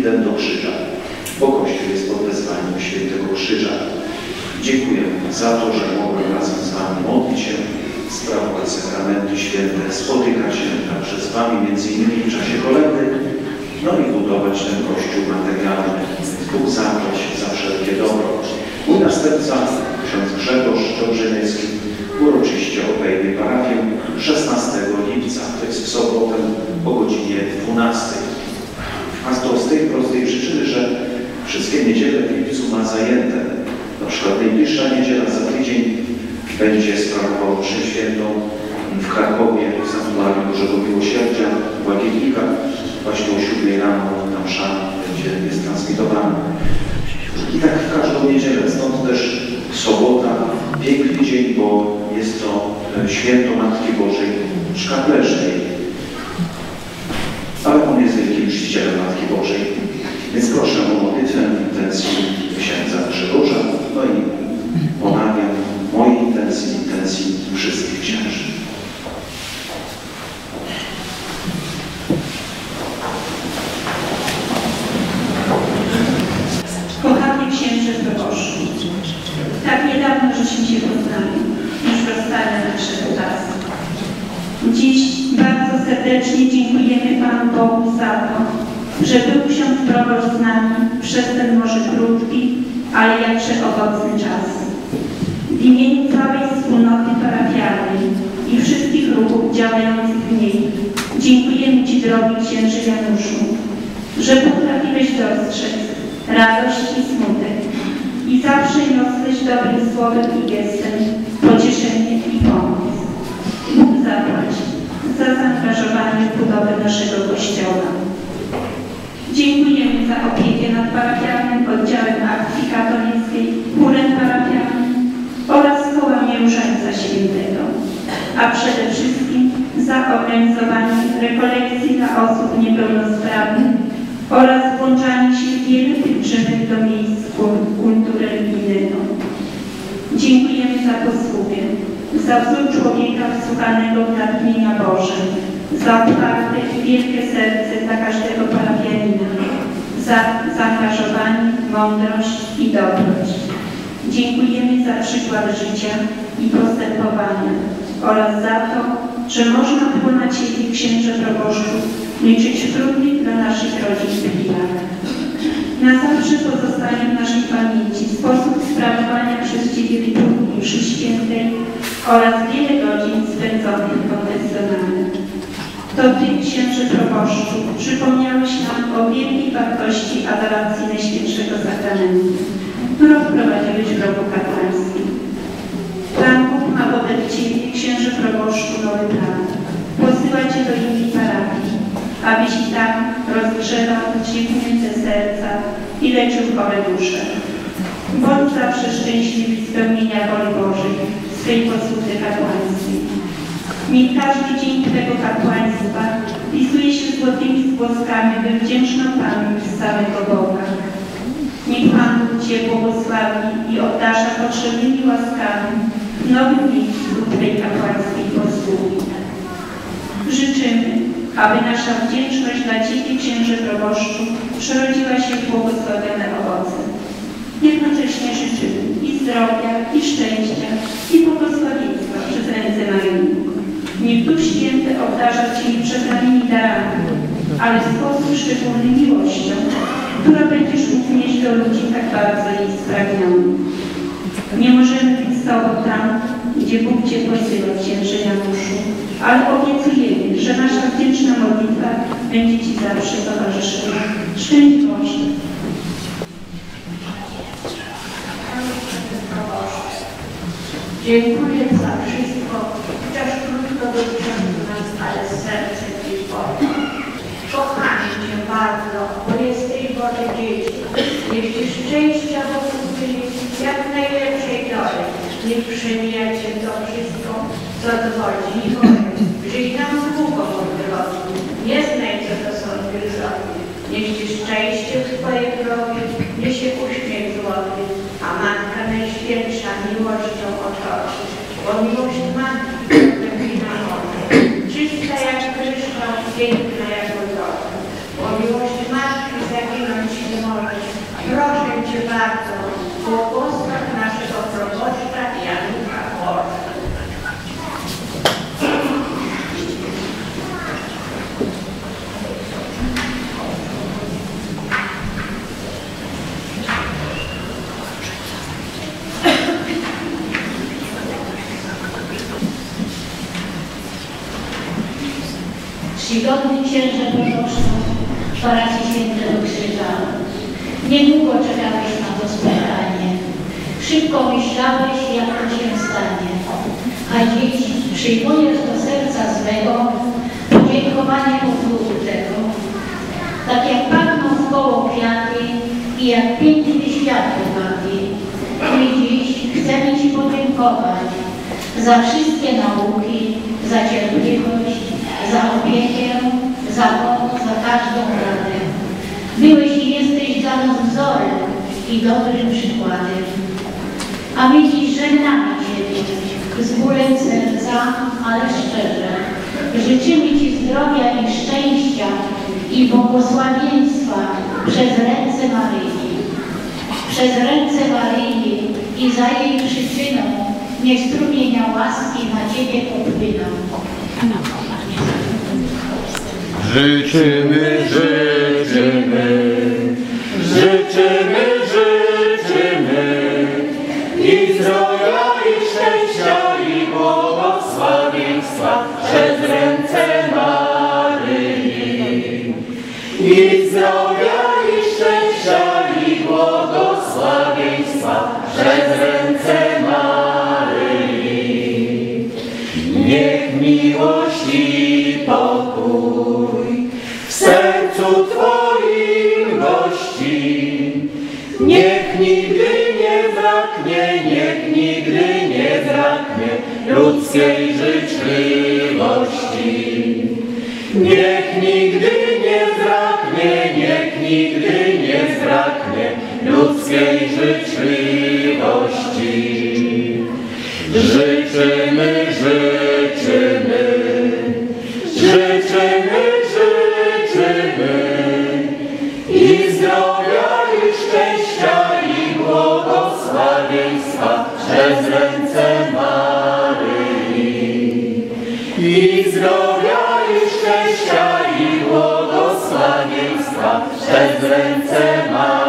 idę do krzyża, bo Kościół jest pod wezwaniem Świętego Krzyża. Dziękuję za to, że mogłem razem z Wami modlić się, sprawować sakramenty święte, spotykać się także z Wami, między innymi w czasie kolendy, no i budować ten Kościół materialny. Bóg zapłać za wszelkie dobro. Mój następca, ksiądz Grzegorz Dobrzyniecki, uroczyście obejmie parafię 16 lipca, to jest w sobotę o godzinie 12. A to z tej prostej przyczyny, że wszystkie niedziele w lipcu ma zajęte. Na przykład najbliższa niedziela za tydzień będzie sprawował mszę świętą w Krakowie, w Sanktuarium Bożego Miłosierdzia, w Łagiewnikach. Właśnie o 7 rano ta msza będzie, jest transmitowana. I tak w każdą niedzielę, stąd też sobota, piękny dzień, bo jest to e, święto Matki Bożej Szkapleżnej. Ale on jest Bożej. Więc proszę o modlitwę intencji księdza Grzegorza, no i ponawiam mojej intencji, intencji wszystkich księży. Kochany księże proboszczu, tak niedawno żeśmy się poznali, już rozstane nadszedł czas. Dziś bardzo serdecznie dziękujemy Panu Bogu za to, że był ksiądz proboszcz z nami przez ten może krótki, ale jakże owocny czas. W imieniu całej wspólnoty parafialnej i wszystkich ruchów działających w niej dziękujemy Ci, drogi księże Januszu, że potrafiłeś dostrzec radość i smutek i zawsze niosłeś dobrym słowem i gestem pocieszenie i pomoc. Bóg zapłać za zaangażowanie w budowę naszego Kościoła. Dziękujemy za opiekę nad parafialnym oddziałem akcji katolickiej, chórem parafialnym oraz kołem Różańca Świętego, a przede wszystkim za organizowanie rekolekcji dla osób niepełnosprawnych oraz włączanie się w wiele pielgrzymek do miejsc kultu religijnego. Dziękujemy za posługę, za wzór człowieka wsłuchanego w natchnienia Boże, za otwarte i wielkie serce dla każdego za zaangażowanie, mądrość i dobroć. Dziękujemy za przykład życia i postępowania oraz za to, że można było na Ciebie, księże proboszczu, liczyć w trudnych dla naszych rodzin chwilach. Na zawsze pozostaje w naszej pamięci sposób sprawowania przez Ciebie liturgii mszy świętej oraz wiele godzin spędzonych w konfesjonale. To Ty, księże proboszczu, przypomniałeś nam o wielkiej wartości adoracji Najświętszego Sakramentu, którą wprowadziłeś w roku kapłańskim. Pan Bóg ma wobec Ciebie, księże proboszczu, nowy plan. Posyła Cię do innej parafii, abyś i tam rozgrzewał ciepnięte serca i leczył chore dusze. Bądź zawsze szczęśliwy z pełnienia woli Bożej, swej posłudze kapłańskiej. Niech każdy dzień Twego kapłaństwa wpisuje się złotymi zgłoskami we wdzięczną pamięć samego Boga. Niech Pan Cię błogosławi i obdarza potrzebnymi łaskami w nowym miejscu Twej kapłańskiej posługi. Życzymy, aby nasza wdzięczność dla Ciebie, księże proboszczu, przerodziła się w błogosławione owoce. Jednocześnie życzymy i zdrowia, i szczęścia, i błogosławieństwa przez ręce Maryi. Niech Duch Święty obdarza Cię przebranymi darami, ale w sposób szczególny miłością, która będziesz mógł do ludzi tak bardzo jej spragnionych. Nie możemy być z Tobą tam, gdzie Bóg Cię posyła, księże Januszu, ale obiecujemy, że nasza wdzięczna modlitwa będzie Ci zawsze towarzyszyła. Szczęść Boże! Dziękuję ale Cię bardzo, bo jesteś dzieci. Ci szczęścia wokół jak najlepszej dory. Niech przemija Cię to wszystko, co dowodzi Jacob Czcigodny księże proboszczu parafii Świętego Krzyża. Niedługo czekałeś na to spotkanie. Szybko myślałeś, jak to się stanie. A dziś przyjmujesz do serca swego podziękowanie powrótu tego. Tak jak pachną w koło kwiaty i jak piękny świat bogaty. I dziś chcemy Ci podziękować za wszystkie nauki, za cierpliwość, za opiekę, za pomoc, za każdą radę. Byłeś i jesteś dla nas wzorem i dobrym przykładem. A my dziś żegnamy Ciebie z bólem serca, ale szczerze. Życzymy Ci zdrowia i szczęścia i błogosławieństwa przez ręce Maryi. Przez ręce Maryi i za jej przyczyną niech strumienia łaski na Ciebie popłyną. Życzymy, życzymy, życzymy, życzymy i zdrowia, i szczęścia, i błogosławieństwa przez ręce Maryi. I zdrowia, i szczęścia, i błogosławieństwa przez ręce ludzkiej życzliwości. Niech nigdy nie braknie, niech nigdy nie braknie ludzkiej życzliwości. Życzymy, życzymy, życzymy, życzymy i zdrowia, i szczęścia, i błogosławieństwa przez ręce ręce Maryi.